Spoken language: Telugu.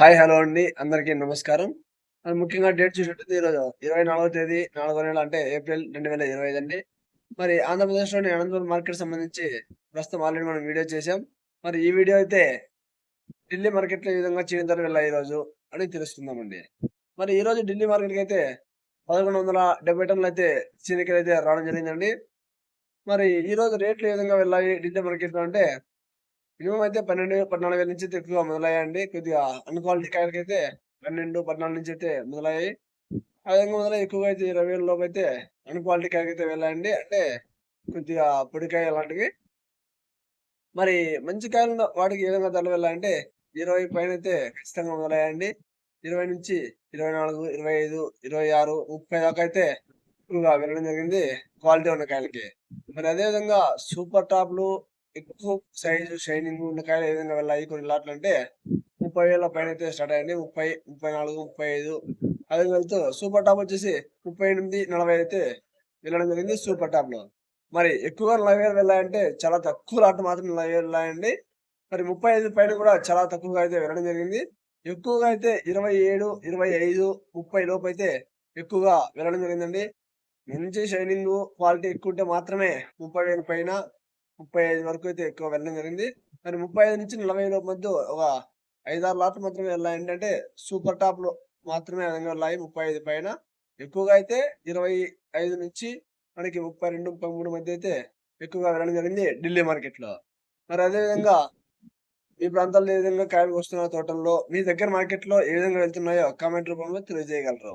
హాయ్ హలో అండి. అందరికీ నమస్కారం. అండ్ ముఖ్యంగా డేట్ చూసినట్టు ఈరోజు ఇరవై నాలుగో తేదీ నాలుగో నెల అంటే ఏప్రిల్ రెండు వేల ఇరవై ఐదు అండి. మరి ఆంధ్రప్రదేశ్లోని అనంతపురం మార్కెట్ సంబంధించి ప్రస్తుతం ఆల్రెడీ మనం వీడియో చేసాం మరి ఈ వీడియో అయితే ఢిల్లీ మార్కెట్లో ఈ విధంగా చీని ధర వెళ్ళాయి ఈరోజు అని తెలుసుకుందామండి. మరి ఈ రోజు ఢిల్లీ మార్కెట్కి అయితే పదకొండు వందల డెబ్బై టన్నులు అయితే చీనికలు అయితే రావడం జరిగిందండి. మరి ఈ రోజు రేట్లు ఏ విధంగా వెళ్ళాయి ఢిల్లీ మార్కెట్లో అంటే మినిమం అయితే పన్నెండు పద్నాలుగు వేల నుంచి అయితే ఎక్కువగా మొదలయ్యాయండి. కొద్దిగా అన్క్వాలిటీ కాయలకి అయితే పన్నెండు పద్నాలుగు నుంచి అయితే మొదలయ్యాయి. ఆ విధంగా మొదలై ఎక్కువగా అయితే ఇరవై వేల లోపు అయితే అన్క్వాలిటీ కాయలకి అయితే వెళ్ళాయండి. అంటే కొద్దిగా పొడికాయ అలాంటివి మరి మంచి కాయలు వాటికి ఏ విధంగా ధరలు వెళ్ళాలంటే ఇరవై పైన అయితే ఖచ్చితంగా మొదలయ్యాయండి. ఇరవై నుంచి ఇరవై నాలుగు ఇరవై ఐదు ఇరవై ఆరు ముప్పై దాకా అయితే ఎక్కువగా వెళ్ళడం జరిగింది క్వాలిటీ ఉన్న కాయలకి. మరి అదే విధంగా సూపర్ టాప్లు ఎక్కువ సైజు షైనింగ్ ఉన్న కాయలు ఏ విధంగా వెళ్ళాయి కొన్ని లాట్లు అంటే ముప్పై వేల పైన అయితే స్టార్ట్ అయ్యింది ముప్పై ముప్పై నాలుగు ముప్పై ఐదు. అది వెళ్తూ సూపర్ టాప్ వచ్చేసి ముప్పై ఎనిమిది నలభై అయితే వెళ్ళడం జరిగింది సూపర్ టాప్లో మరి ఎక్కువగా నలభై వేలు వెళ్ళాయంటే చాలా తక్కువ లాట్లు మాత్రం నలభై వేలు వెళ్ళాయండి. మరి ముప్పై ఐదు పైన కూడా చాలా తక్కువగా అయితే వెళ్ళడం జరిగింది. ఎక్కువగా అయితే ఇరవై ఏడు ఇరవై ఐదు ముప్పై లోపు అయితే ఎక్కువగా వెళ్ళడం జరిగిందండి. మంచి షైనింగ్ క్వాలిటీ ఎక్కువ ఉంటే మాత్రమే ముప్పై వేల పైన ముప్పై ఐదు వరకు అయితే ఎక్కువ వెళ్ళడం జరిగింది. మరి ముప్పై ఐదు నుంచి నలభై ఐదు మధ్య ఒక ఐదారు లాట్లు మాత్రమే వెళ్ళాయి. ఏంటంటే సూపర్ టాప్లో మాత్రమే ఆ విధంగా వెళ్ళాయి ముప్పై ఐదు పైన. ఎక్కువగా అయితే ఇరవై ఐదు నుంచి మనకి ముప్పై రెండు ముప్పై మూడు మధ్య అయితే ఎక్కువగా వెళ్ళడం జరిగింది ఢిల్లీ మార్కెట్లో మరి అదే విధంగా మీ ప్రాంతాల్లో ఏ విధంగా కాయలు వస్తున్న తోటల్లో? మీ దగ్గర మార్కెట్లో ఏ విధంగా వెళ్తున్నాయో కామెంట్ రూపంలో తెలియజేయగలరు.